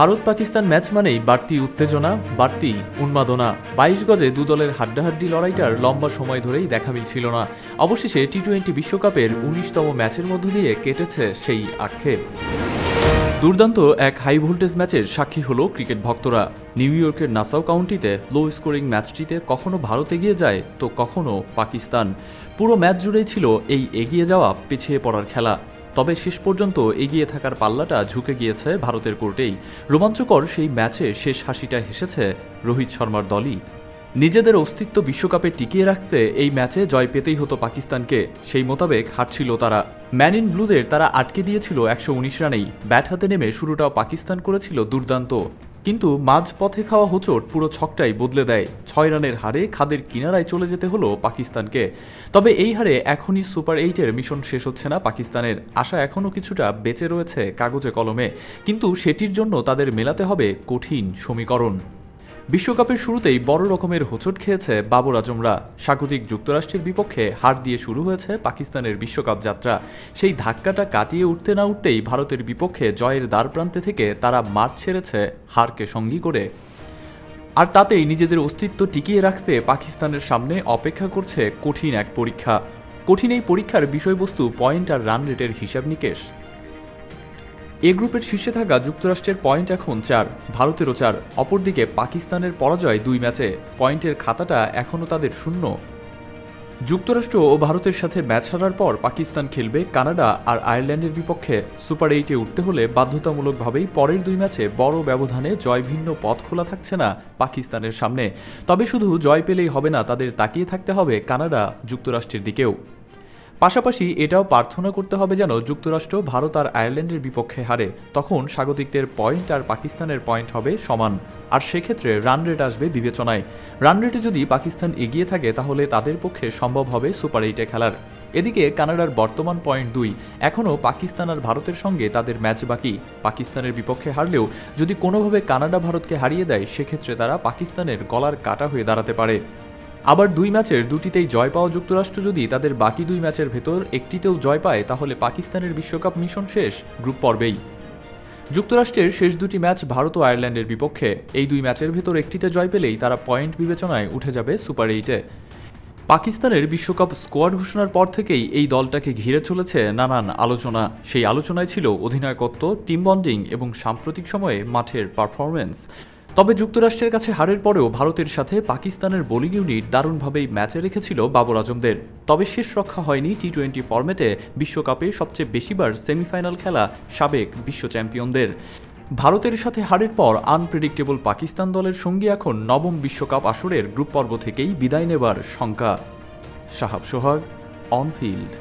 Bharat Pakistan match মানেই বাড়তি উত্তেজনা, বাড়তি উন্মাদনা। বাইশ গজে দু দলের হাড্ডাহাড্ডি লড়াইটার লম্বা সময় ধরেই দেখা মিলছিল না। অবশেষে টি টোয়েন্টি বিশ্বকাপের উনিশতম ম্যাচের মধ্য দিয়ে কেটেছে সেই আক্ষেপ। দুর্দান্ত এক হাই ভোল্টেজ ম্যাচের সাক্ষী হলো ক্রিকেট ভক্তরা। নিউ ইয়র্কের নাসাও কাউন্টিতে লো স্কোরিং ম্যাচটিতে কখনো ভারত এগিয়ে যায়, তো কখনো পাকিস্তান। পুরো ম্যাচ জুড়েই ছিল এই এগিয়ে যাওয়া, পিছিয়ে পড়ার খেলা। তবে শেষ পর্যন্ত এগিয়ে থাকার পাল্লাটা ঝুঁকে গিয়েছে ভারতের কোর্টেই। রোমাঞ্চকর সেই ম্যাচে শেষ হাসিটা হেসেছে রোহিত শর্মার দলই। নিজেদের অস্তিত্ব বিশ্বকাপে টিকিয়ে রাখতে এই ম্যাচে জয় পেতেই হতো পাকিস্তানকে। সেই মোতাবেক হারছিল তারা। ম্যান ইন ব্লুদের তারা আটকে দিয়েছিল একশো উনিশ রানেই। ব্যাট হাতে নেমে শুরুটাও পাকিস্তান করেছিল দুর্দান্ত। কিন্তু মাঝপথে খাওয়া হোঁচট পুরো ছকটাই বদলে দেয়। ছয় রানের হারে খাদের কিনারায় চলে যেতে হলো পাকিস্তানকে। তবে এই হারে এখনই সুপার এইটের মিশন শেষ হচ্ছে না পাকিস্তানের। আশা এখনও কিছুটা বেঁচে রয়েছে কাগজে কলমে। কিন্তু সেটির জন্য তাদের মেলাতে হবে কঠিন সমীকরণ। বিশ্বকাপের শুরুতেই বড় রকমের হোঁচট খেয়েছে বাবর আজমরা। স্বাগতিক যুক্তরাষ্ট্রের বিপক্ষে হার দিয়ে শুরু হয়েছে পাকিস্তানের বিশ্বকাপ যাত্রা। সেই ধাক্কাটা কাটিয়ে উঠতে না উঠতেই ভারতের বিপক্ষে জয়ের দ্বার প্রান্তে থেকে তারা মাঠ ছেড়েছে হারকে সঙ্গী করে। আর তাতেই নিজেদের অস্তিত্ব টিকিয়ে রাখতে পাকিস্তানের সামনে অপেক্ষা করছে কঠিন এক পরীক্ষা। কঠিন এই পরীক্ষার বিষয়বস্তু পয়েন্ট আর রান রেটের হিসাব নিকেশ। এ গ্রুপের শীর্ষে থাকা যুক্তরাষ্ট্রের পয়েন্ট এখন চার, ভারতেরও চার, অপরদিকে পাকিস্তানের পরাজয় দুই ম্যাচে, পয়েন্টের খাতাটা এখনও তাদের শূন্য। যুক্তরাষ্ট্র ও ভারতের সাথে ম্যাচ হারার পর পাকিস্তান খেলবে কানাডা আর আয়ারল্যান্ডের বিপক্ষে। সুপার এইটে উঠতে হলে বাধ্যতামূলকভাবেই পরের দুই ম্যাচে বড় ব্যবধানে জয়ভিন্ন পথ খোলা থাকছে না পাকিস্তানের সামনে। তবে শুধু জয় পেলেই হবে না, তাদের তাকিয়ে থাকতে হবে কানাডা যুক্তরাষ্ট্রের দিকেও। পাশাপাশি এটাও প্রার্থনা করতে হবে যেন যুক্তরাষ্ট্র, ভারত আর আয়ারল্যান্ডের বিপক্ষে হারে। তখন স্বাগতিকদের পয়েন্ট আর পাকিস্তানের পয়েন্ট হবে সমান। আর সেক্ষেত্রে রান রেট আসবে বিবেচনায়। রান রেটে যদি পাকিস্তান এগিয়ে থাকে, তাহলে তাদের পক্ষে সম্ভব হবে সুপার এইটে খেলার। এদিকে কানাডার বর্তমান পয়েন্ট দুই। এখনও পাকিস্তান আর ভারতের সঙ্গে তাদের ম্যাচ বাকি। পাকিস্তানের বিপক্ষে হারলেও যদি কোনোভাবে কানাডা ভারতকে হারিয়ে দেয়, সেক্ষেত্রে তারা পাকিস্তানের গলার কাটা হয়ে দাঁড়াতে পারে। আবার দুই ম্যাচের দুটিতেই জয় পাওয়া যুক্তরাষ্ট্র যদি তাদের বাকি দুই ম্যাচের ভেতর একটিতেও জয় পায়, তাহলে পাকিস্তানের বিশ্বকাপ মিশন শেষ গ্রুপ পর্বেই। যুক্তরাষ্ট্রের শেষ দুটি ম্যাচ ভারত ও আয়ারল্যান্ডের বিপক্ষে। এই দুই ম্যাচের ভেতর একটিতে জয় পেলেই তারা পয়েন্ট বিবেচনায় উঠে যাবে সুপার এইটে। পাকিস্তানের বিশ্বকাপ স্কোয়াড ঘোষণার পর থেকেই এই দলটাকে ঘিরে চলেছে নানান আলোচনা। সেই আলোচনায় ছিল অধিনায়কত্ব, টিম বন্ডিং এবং সাম্প্রতিক সময়ে মাঠের পারফরমেন্স তবে যুক্তরাষ্ট্রের কাছে হারের পরেও ভারতের সাথে পাকিস্তানের বোলিং ইউনিট দারুণভাবেই ম্যাচে রেখেছিল বাবর আজমদের। তবে শেষ রক্ষা হয়নি টি টোয়েন্টি ফরম্যাটে বিশ্বকাপে সবচেয়ে বেশিবার সেমিফাইনাল খেলা সাবেক বিশ্ব চ্যাম্পিয়নদের। ভারতের সাথে হারের পর আনপ্রেডিক্টেবল পাকিস্তান দলের সঙ্গী এখন নবম বিশ্বকাপ আসরের গ্রুপ পর্ব থেকেই বিদায় নেবার শঙ্কা। সাহাব সোহাগ অন ফিল্ড